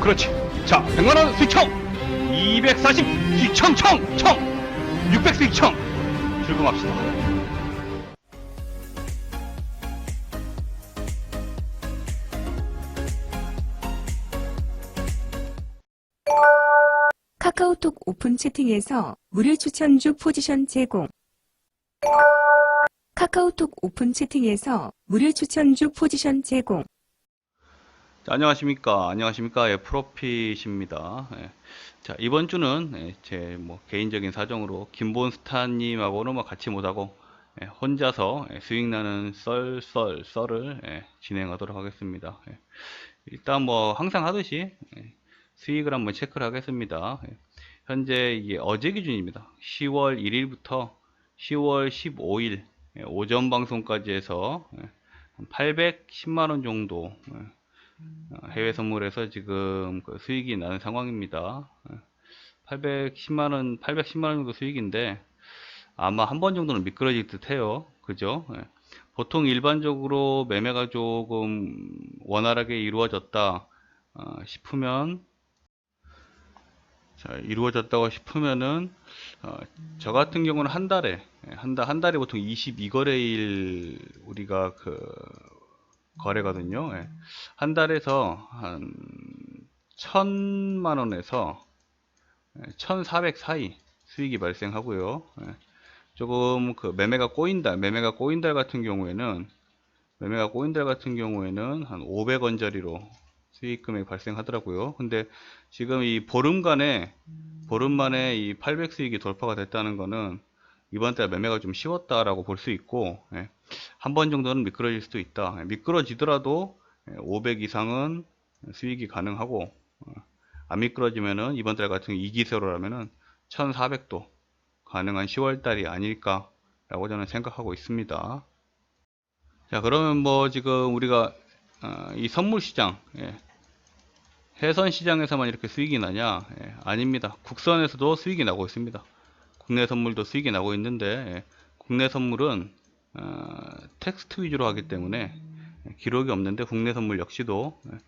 그렇지. 자, 100만원 수익 청! 240 수익 청 청! 청! 600 수익 청! 출금합시다. 카카오톡 오픈 채팅에서 무료 추천주 포지션 제공. 카카오톡 오픈 채팅에서 무료 추천주 포지션 제공. 자, 안녕하십니까. 안녕하십니까. 예, 프로핏입니다. 예. 자, 이번 주는 예, 제뭐 개인적인 사정으로 김본스타님하고는 뭐 같이 못하고 예, 혼자서 예, 수익 나는 썰, 썰, 썰을 예, 진행하도록 하겠습니다. 예. 일단 뭐 항상 하듯이 예, 수익을 한번 체크를 하겠습니다. 예. 현재 이게 어제 기준입니다. 10월 1일부터 10월 15일 예, 오전 방송까지 해서 예, 한 810만원 정도 예, 어, 해외 선물에서 지금 그 수익이 나는 상황입니다. 810만 원, 810만 원 정도 수익인데 아마 한 번 정도는 미끄러질 듯 해요. 그죠? 예. 보통 일반적으로 매매가 조금 원활하게 이루어졌다 어, 싶으면 자, 이루어졌다고 싶으면은 어, 저 같은 경우는 한 달에 예, 한 달, 한 달에 보통 22거래일 우리가 그 거래거든요. 예. 한 달에서 한 천만 원에서 천사백 사이 수익이 발생하고요. 예. 조금 그 매매가 꼬인 달, 매매가 꼬인 달 같은 경우에는 매매가 꼬인 달 같은 경우에는 한 500원 짜리로 수익 금액이 발생하더라고요. 근데 지금 이 보름간에 보름 만에 이 800 수익이 돌파가 됐다는 거는 이번 달 매매가 좀 쉬웠다라고 볼 수 있고 예. 한 번 정도는 미끄러질 수도 있다. 예, 미끄러지더라도 500 이상은 수익이 가능하고 어, 안 미끄러지면은 이번 달 같은 2기세로라면은 1400도 가능한 10월 달이 아닐까 라고 저는 생각하고 있습니다. 자 그러면 뭐 지금 우리가 어, 이 선물 시장 예, 해선 시장에서만 이렇게 수익이 나냐? 예, 아닙니다. 국선에서도 수익이 나고 있습니다. 국내 선물도 수익이 나고 있는데 예, 국내 선물은 어, 텍스트 위주로 하기 때문에 예, 기록이 없는데 국내 선물 역시도 예,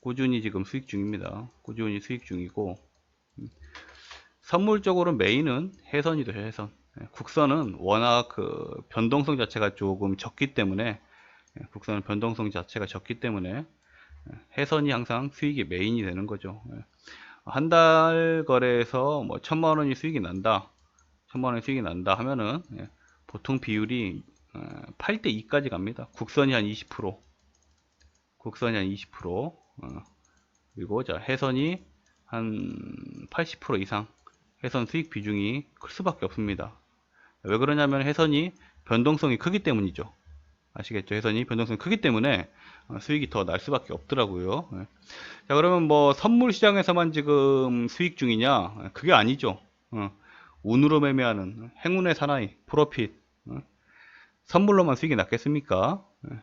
꾸준히 지금 수익 중입니다. 꾸준히 수익 중이고 음, 선물적으로 메인은 해선이죠 해선. 예, 국선은 워낙 그 변동성 자체가 조금 적기 때문에 예, 국선은 변동성 자체가 적기 때문에 예, 해선이 항상 수익이 메인이 되는 거죠. 예. 한달 거래에서 뭐 천만 원이 수익이 난다. 천만 원 수익이 난다 하면은 예, 보통 비율이 8대 2까지 갑니다. 국선이 한 20%, 국선이 한 20%, 어, 그리고 자 해선이 한 80% 이상 해선 수익 비중이 클 수밖에 없습니다. 왜 그러냐면 해선이 변동성이 크기 때문이죠. 아시겠죠? 해선이 변동성이 크기 때문에 어, 수익이 더 날 수밖에 없더라고요. 예. 자 그러면 뭐 선물 시장에서만 지금 수익 중이냐? 그게 아니죠. 어, 운으로 매매하는 행운의 사나이 프로핏 어? 선물로만 수익이 났겠습니까? 예.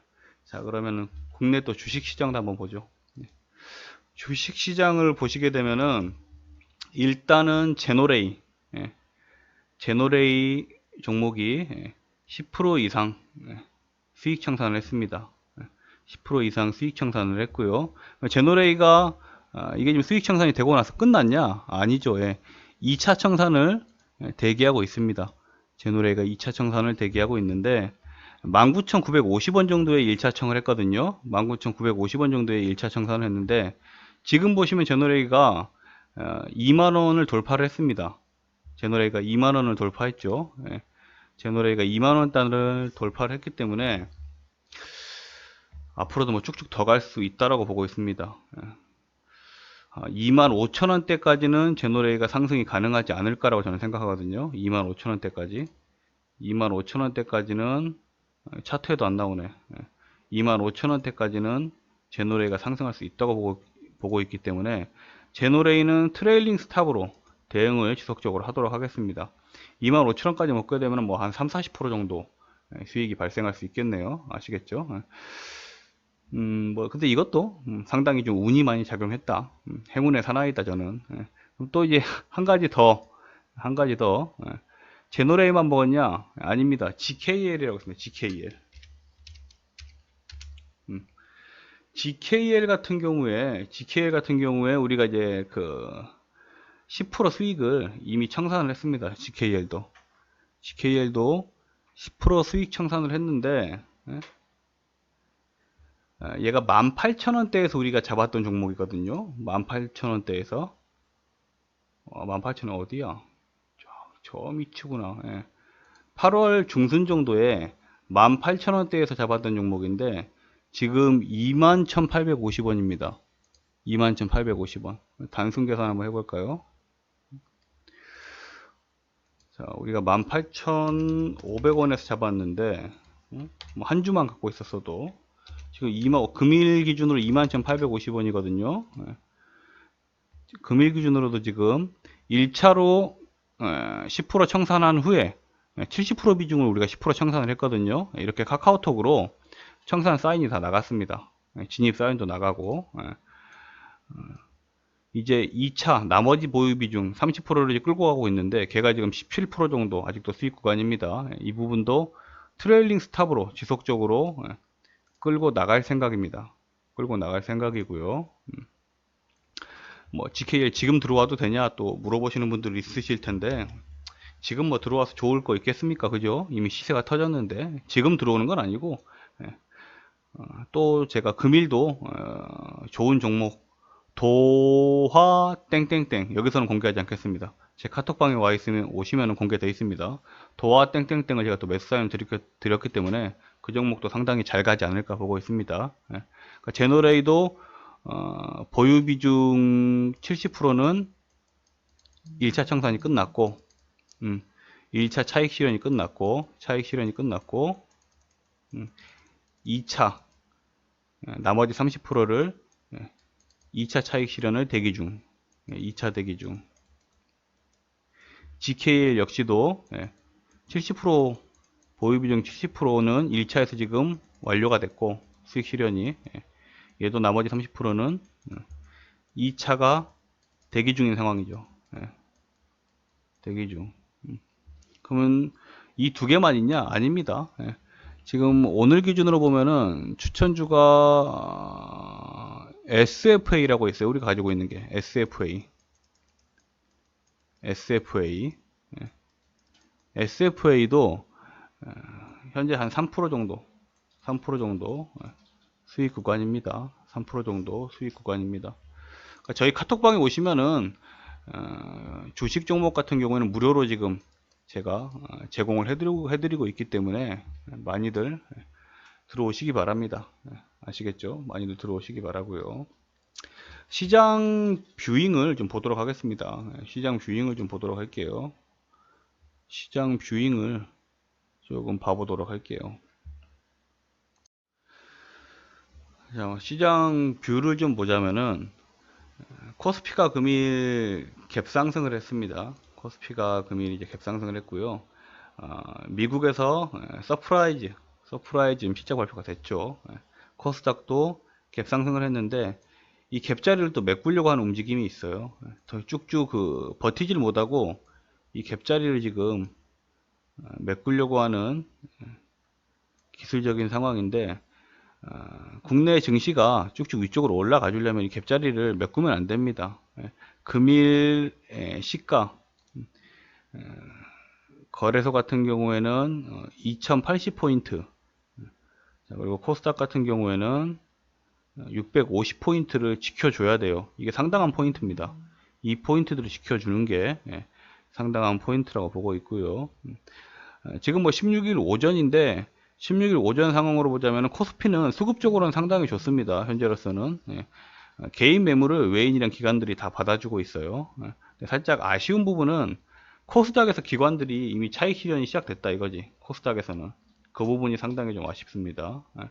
자 그러면은 국내 또 주식 시장도 한번 보죠. 예. 주식 시장을 보시게 되면은 일단은 제노레이 예. 제노레이 종목이 예. 10% 이상 예. 수익 청산을 했습니다. 예. 10% 이상 수익 청산을 했고요. 제노레이가 아, 이게 지금 수익 청산이 되고 나서 끝났냐? 아니죠. 예. 2차 청산을 예, 대기하고 있습니다. 제노레이가 2차 청산을 대기하고 있는데 19,950원 정도의 1차 청을 했거든요. 19,950원 정도의 1차 청산을 했는데 지금 보시면 제노레이가 2만원을 돌파를 했습니다. 제노레이가 2만원을 돌파했죠. 예. 제노레이가 2만원 단을 돌파를 했기 때문에 앞으로도 뭐 쭉쭉 더 갈 수 있다라고 보고 있습니다. 예. 2만 5천 원대까지는 제노레이가 상승이 가능하지 않을까라고 저는 생각하거든요. 2만 5천 원대까지. 2만 5천 원대까지는 차트에도 안 나오네. 2만 5천 원대까지는 제노레이가 상승할 수 있다고 보고, 보고 있기 때문에 제노레이는 트레일링 스탑으로 대응을 지속적으로 하도록 하겠습니다. 2만 5천 원까지 먹게 되면 뭐 한 3, 40% 정도 수익이 발생할 수 있겠네요. 아시겠죠? 음, 뭐, 근데 이것도 음, 상당히 좀 운이 많이 작용했다. 음, 행운의 사나이다, 저는. 예. 또 이제 한 가지 더, 한 가지 더. 예. 제노레이만 먹었냐? 아닙니다. GKL이라고 있습니다. GKL. 음. GKL 같은 경우에 GKL 같은 경우에 우리가 이제 그 10% 수익을 이미 청산을 했습니다. GKL도 GKL도 10% 수익 청산을 했는데 예? 아, 얘가 18,000원대에서 우리가 잡았던 종목이거든요. 18,000원대에서 어, 18,000원 어디야? 저, 저 밑이구나. 예. 8월 중순 정도에 18,000원대에서 잡았던 종목인데 지금 21,850원입니다. 21,850원. 단순 계산 한번 해볼까요? 자, 우리가 18,500원에서 잡았는데 음? 뭐 한 주만 갖고 있었어도 지금 2만 금일 기준으로 21,850원이거든요. 예. 금일 기준으로도 지금 1차로 10% 청산한 후에 70% 비중을 우리가 10% 청산을 했거든요. 이렇게 카카오톡으로 청산 사인이 다 나갔습니다. 예, 진입 사인도 나가고 예. 어, 이제 2차 나머지 보유 비중 30%를 이제 끌고 가고 있는데 걔가 지금 17% 정도 아직도 수익 구간입니다. 예, 이 부분도 트레일링 스탑으로 지속적으로 예, 끌고 나갈 생각입니다. 끌고 나갈 생각이고요. 음. 뭐 GKL 지금 들어와도 되냐 또 물어보시는 분들이 있으실 텐데 지금 뭐 들어와서 좋을 거 있겠습니까? 그죠? 이미 시세가 터졌는데 지금 들어오는 건 아니고 예. 어, 또 제가 금일도 어, 좋은 종목 도화 땡땡땡 여기서는 공개하지 않겠습니다. 제 카톡방에 와 있으면 오시면 공개되어 있습니다. 도화 땡땡땡을 제가 또 드렸기, 드렸기 때문에 그 종목도 상당히 잘 가지 않을까 보고 있습니다. 예. 그러니까 제노레이도 어, 보유 비중 70%는 1차 청산이 끝났고 음, 1차 차익 실현이 끝났고 차익 실현이 끝났고 음, 2차 예, 나머지 30%를 2차 차익 실현을 대기 중 2차 대기 중 GKL 역시도 70% 보유 비중 70%는 1차에서 지금 완료가 됐고 수익 실현이 예, 얘도 나머지 30%는 2차가 대기 중인 상황이죠. 예, 대기 중. 음. 그러면 이 두 개만 있냐? 아닙니다. 예. 지금 오늘 기준으로 보면은 추천주가 어, SFA라고 있어요. 우리가 가지고 있는 게 SFA. SFA. 예. SFA도 어, 현재 한 3% 정도, 3% 정도 예, 수익 구간입니다. 3% 정도 수익 구간입니다. 저희 카톡방에 오시면은 어, 주식 종목 같은 경우에는 무료로 지금 제가 어, 제공을 해드리고, 해드리고 있기 때문에 많이들 들어오시기 바랍니다. 예, 아시겠죠? 많이들 들어오시기 바라고요. 시장 뷰잉을 좀 보도록 하겠습니다. 예, 시장 뷰잉을 좀 보도록 할게요. 시장 뷰잉을 조금 봐보도록 할게요. 자, 시장 뷰를 좀 보자면은 코스피가 금일 갭상승을 했습니다. 코스피가 금일 이제 갭상승을 했고요. 어, 미국에서 에, 서프라이즈, 서프라이즈 시작 발표가 됐죠. 에, 코스닥도 갭상승을 했는데 이 갭자리를 또 메꾸려고 하는 움직임이 있어요. 에, 더 쭉쭉 그 버티질 못하고 이 갭자리를 지금 어, 메꾸려고 하는 에, 기술적인 상황인데 어, 국내 증시가 쭉쭉 위쪽으로 올라가 주려면 이 갭자리를 메꾸면 안 됩니다. 예, 금일 에, 시가 에, 거래소 같은 경우에는 어, 2080포인트 그리고 코스닥 같은 경우에는 650포인트를 지켜줘야 돼요. 이게 상당한 포인트입니다. 이 포인트들을 지켜주는 게 예, 상당한 포인트라고 보고 있고요. 음, 어, 지금 뭐 16일 오전인데 16일 오전 상황으로 보자면 코스피는 수급적으로는 상당히 좋습니다. 현재로서는 예. 어, 개인 매물을 외인이랑 기관들이 다 받아주고 있어요. 예. 살짝 아쉬운 부분은 코스닥에서 기관들이 이미 차익 실현이 시작됐다 이거지. 코스닥에서는 그 부분이 상당히 좀 아쉽습니다. 예.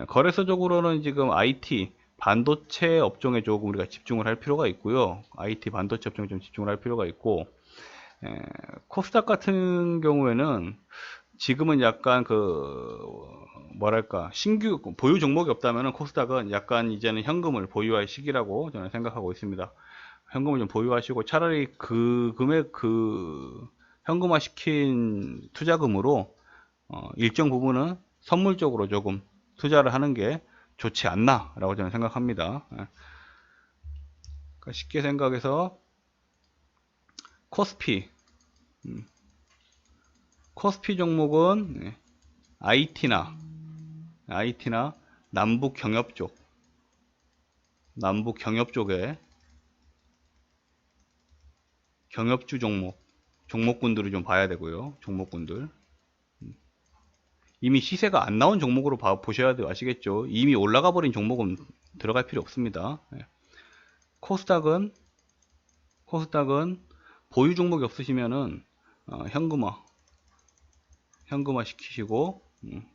예, 거래소적으로는 지금 IT 반도체 업종에 조금 우리가 집중을 할 필요가 있고요. IT 반도체 업종에 좀 집중을 할 필요가 있고 에, 코스닥 같은 경우에는 지금은 약간 그 뭐랄까 신규 보유 종목이 없다면 코스닥은 약간 이제는 현금을 보유할 시기라고 저는 생각하고 있습니다. 현금을 좀 보유하시고 차라리 그 금액 그 현금화 시킨 투자금으로 어, 일정 부분은 선물 적으로 조금 투자를 하는 게 좋지 않나 라고 저는 생각합니다. 예. 그러니까 쉽게 생각해서 코스피 음. 코스피 종목은 예, IT나 IT나 남북 경협 쪽 남북 경협 쪽에 경협주 종목 종목군들을 좀 봐야 되고요. 종목군들 음. 이미 시세가 안 나온 종목으로 봐, 보셔야 돼요. 아시겠죠? 이미 올라가 버린 종목은 들어갈 필요 없습니다. 예. 코스닥은 코스닥은 보유 종목이 없으시면은 어, 현금화 현금화 시키시고 음,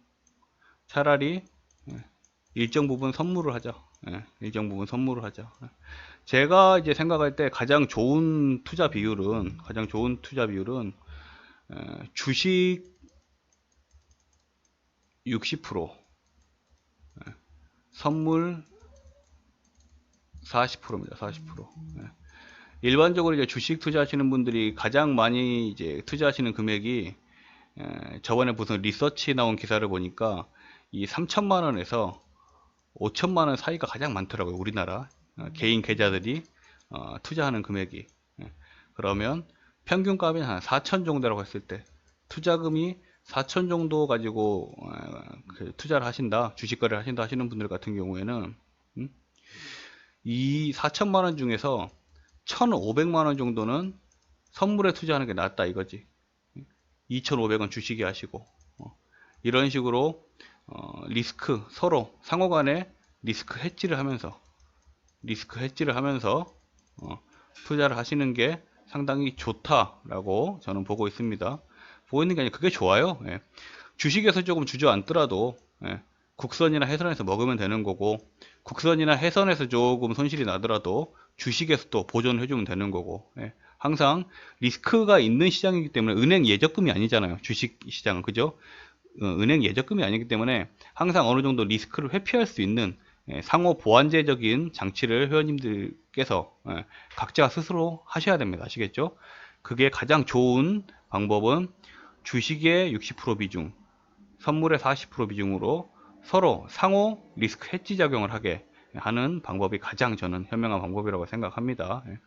차라리 예, 일정 부분 선물을 하자. 예, 일정 부분 선물을 하자. 예. 제가 이제 생각할 때 가장 좋은 투자 비율은 가장 좋은 투자 비율은 에, 주식 60% 예, 선물 40%입니다. 40%. 예. 일반적으로 이제 주식 투자하시는 분들이 가장 많이 이제 투자하시는 금액이 에, 저번에 무슨 리서치 나온 기사를 보니까 이 3천만 원에서 5천만 원 사이가 가장 많더라고요. 우리나라 어, 개인 계좌들이 어, 투자하는 금액이 예. 그러면 평균 값이 한 4천 정도라고 했을 때 투자금이 4천 정도 가지고 어, 그 투자를 하신다 주식 거래를 하신다 하시는 분들 같은 경우에는 음? 이 4천만 원 중에서 1,500만 원 정도는 선물에 투자하는 게 낫다 이거지 2,500원 주식에 하시고 어, 이런 식으로 어, 리스크 서로 상호간에 리스크 해지를 하면서 리스크 해지를 하면서 어, 투자를 하시는 게 상당히 좋다라고 저는 보고 있습니다. 보고 있는 게 아니라 그게 좋아요. 예. 주식에서 조금 주저앉더라도 예, 국선이나 해선에서 먹으면 되는 거고 국선이나 해선에서 조금 손실이 나더라도 주식에서 또 보존을 해주면 되는 거고 예. 항상 리스크가 있는 시장이기 때문에 은행 예적금이 아니잖아요. 주식 시장은 그죠? 어, 은행 예적금이 아니기 때문에 항상 어느 정도 리스크를 회피할 수 있는 예, 상호 보완제적인 장치를 회원님들께서 예, 각자 스스로 하셔야 됩니다. 아시겠죠? 그게 가장 좋은 방법은 주식의 60% 비중, 선물의 40% 비중으로 서로 상호 리스크 해지 작용을 하게 하는 방법이 가장 저는 현명한 방법이라고 생각합니다. 예.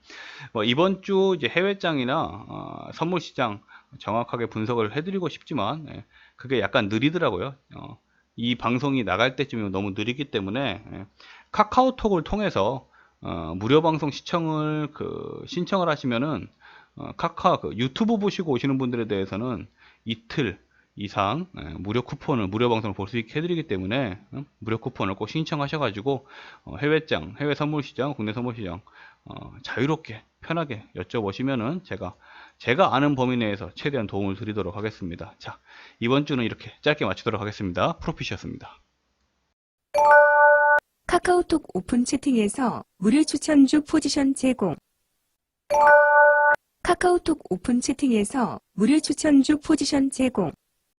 뭐 이번 주 이제 해외장이나 어, 선물 시장 정확하게 분석을 해드리고 싶지만 예, 그게 약간 느리더라고요. 어, 이 방송이 나갈 때쯤이면 너무 느리기 때문에 예, 카카오톡을 통해서 어, 무료 방송 시청을 그 신청을 하시면은 어, 카카 그 유튜브 보시고 오시는 분들에 대해서는 이틀 이상 예, 무료 쿠폰을 무료 방송을 볼 수 있게 해드리기 때문에 어, 무료 쿠폰을 꼭 신청하셔가지고 어, 해외장, 해외 선물 시장, 국내 선물 시장 어, 자유롭게 편하게 여쭤보시면은 제가 제가 아는 범위 내에서 최대한 도움을 드리도록 하겠습니다. 자 이번 주는 이렇게 짧게 마치도록 하겠습니다. 프로피시였습니다. 카카오톡 오픈 채팅에서 무료 추천주 포지션 제공. 카카오톡 오픈 채팅에서 무료 추천주 포지션 제공.